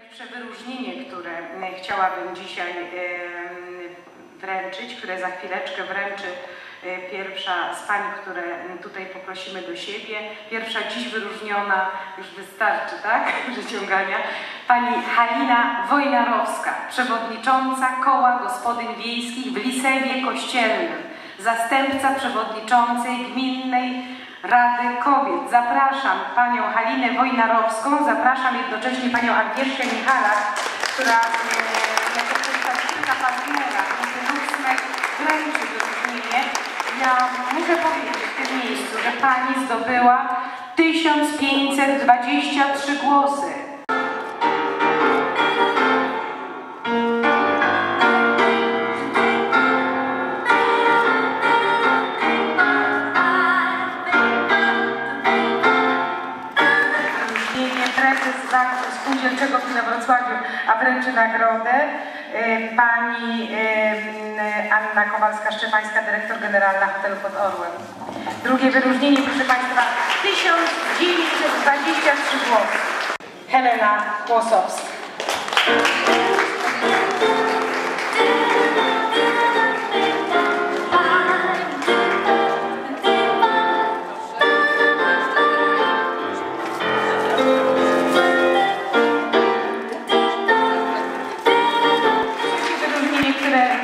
Pierwsze wyróżnienie, które e, chciałabym dzisiaj wręczyć, które za chwileczkę wręczy e, pierwsza z pań, które tutaj poprosimy do siebie. Pierwsza dziś wyróżniona, już wystarczy, tak, wyciągania, pani Halina Wojnarowska, przewodnicząca Koła Gospodyń Wiejskich w Lisewie Kościelnym, zastępca przewodniczącej Gminnej Rady Kobiet. Zapraszam panią Halinę Wojnarowską, zapraszam jednocześnie panią Agnieszkę Michalak, która e, jako przedstawicielka partnera Instytucmek wręczy wyróżnienie. Ja muszę powiedzieć w tym miejscu, że pani zdobyła 1523 głosy. Prezes Banku Spółdzielczego w Wrocławiu, a wręczy nagrodę e, pani e, Anna Kowalska-Szczepańska, dyrektor generalna hotelu pod Orłem. Drugie wyróżnienie, proszę Państwa, 1923 głosy. Helena Kłosowska.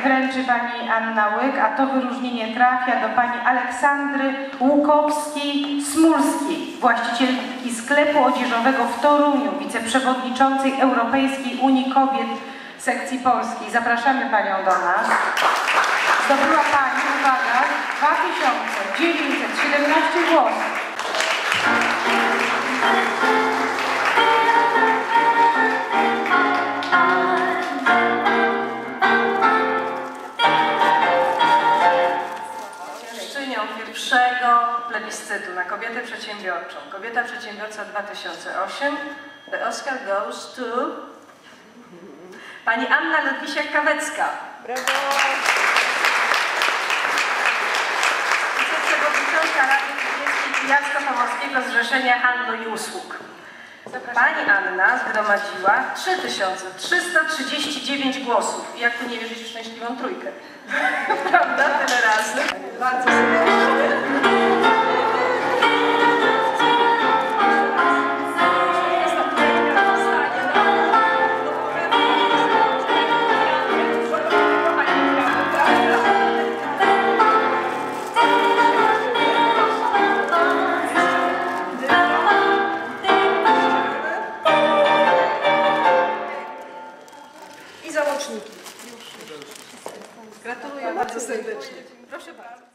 Wręczy pani Anna Łyk, a to wyróżnienie trafia do pani Aleksandry Łukowskiej-Smulskiej, właścicielki sklepu odzieżowego w Toruniu, wiceprzewodniczącej Europejskiej Unii Kobiet sekcji polskiej. Zapraszamy panią do nas. Zdobyła pani, uwaga, 2917 głosów. Pierwszego plebiscytu na kobietę przedsiębiorczą. Kobieta przedsiębiorca 2008. The Oscar goes to pani Anna Ludwisiak-Kawecka. Wiceprzewodnicząca Rady Miejskiej Kujawsko-Pomorskiego Zrzeszenia Handlu i Usług. Pani Anna zgromadziła 3339 głosów. Jak tu nie wierzyć w szczęśliwą trójkę? Prawda? Tyle razy. Bardzo serdecznie. Gratuluję bardzo serdecznie. Proszę bardzo.